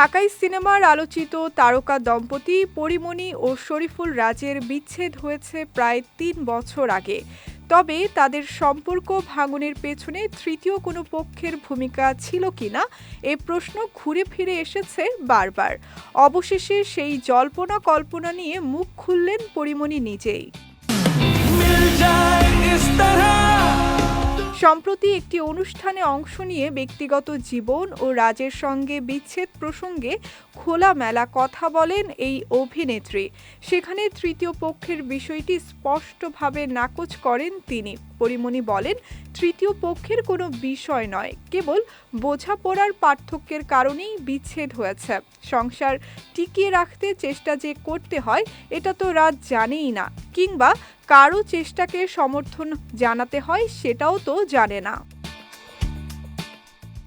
ঢাকাই সিনেমার আলোচিত তারকা দম্পতি পরিমণি ও শরীফুল রাজের বিচ্ছেদ হয়েছে প্রায় তিন বছর আগে। তবে তাদের সম্পর্ক ভাঙনের পেছনে তৃতীয় কোনো পক্ষের ভূমিকা ছিল কিনা, এ প্রশ্ন ঘুরে ফিরে এসেছে বারবার। অবশেষে সেই জল্পনা কল্পনা নিয়ে মুখ খুললেন পরিমণি নিজেই। সম্প্রতি একটি অনুষ্ঠানে অংশ নিয়ে ব্যক্তিগত জীবন ও রাজের সঙ্গে বিচ্ছেদ প্রসঙ্গে খোলামেলা কথা বলেন এই অভিনেত্রী। সেখানে তৃতীয় পক্ষের বিষয়টি স্পষ্টভাবে নাকচ করেন তিনি। পরিমণি বলেন, তৃতীয় পক্ষের কোনো বিষয় নয়, কেবল বোঝাপড়ার পার্থক্যের কারণেই বিচ্ছেদ হয়েছে। সংসার টিকিয়ে রাখতে চেষ্টা যে করতে হয়, এটা তো রাজ জানেই না, কিংবা কারও চেষ্টাকে সমর্থন জানাতে হয়, সেটাও তো জানে না।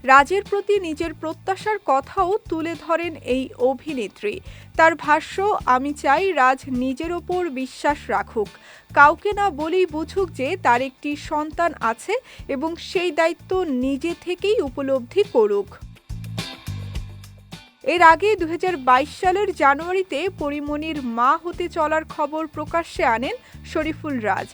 রাজের প্রতি নিজের প্রত্যাশার কথাও তুলে ধরেন এই অভিনেত্রী। তার ভাষ্য, আমি চাই রাজ নিজের ওপর বিশ্বাস রাখুক। কাউকে না বলেই বুঝুক যে তার একটি সন্তান আছে এবং সেই দায়িত্ব নিজে থেকেই উপলব্ধি করুক। এর আগে দু হাজার বাইশ সালের জানুয়ারিতে পরিমণির মা হতে চলার খবর প্রকাশ্যে আনেন শরীফুল রাজ।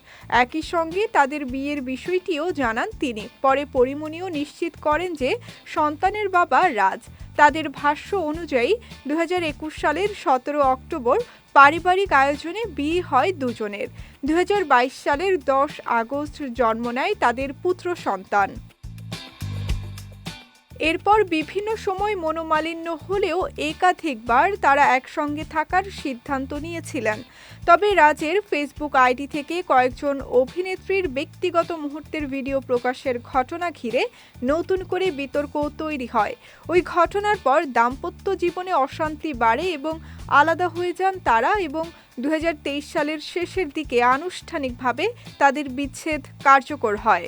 একই সঙ্গে তাদের বিয়ের বিষয়টিও জানান তিনি। পরে পরিমণিও নিশ্চিত করেন যে সন্তানের বাবা রাজ। তাদের ভাষ্য অনুযায়ী দু হাজার একুশ সালের সতেরো অক্টোবর পারিবারিক আয়োজনে বিয়ে হয় দুজনের। দু হাজার বাইশ সালের দশ আগস্ট জন্ম নেয় তাদের পুত্র সন্তান। এরপর বিভিন্ন সময় মনোমালিন্য হলেও একাধিকবার তারা একসঙ্গে থাকার সিদ্ধান্ত নিয়েছিলেন। তবে রাজের ফেসবুক আইডি থেকে কয়েকজন অভিনেত্রীর ব্যক্তিগত মুহূর্তের ভিডিও প্রকাশের ঘটনা ঘিরে নতুন করে বিতর্ক তৈরি হয়। ওই ঘটনার পর দাম্পত্য জীবনে অশান্তি বাড়ে এবং আলাদা হয়ে যান তারা এবং দু হাজার তেইশ সালের শেষের দিকে আনুষ্ঠানিকভাবে তাদের বিচ্ছেদ কার্যকর হয়।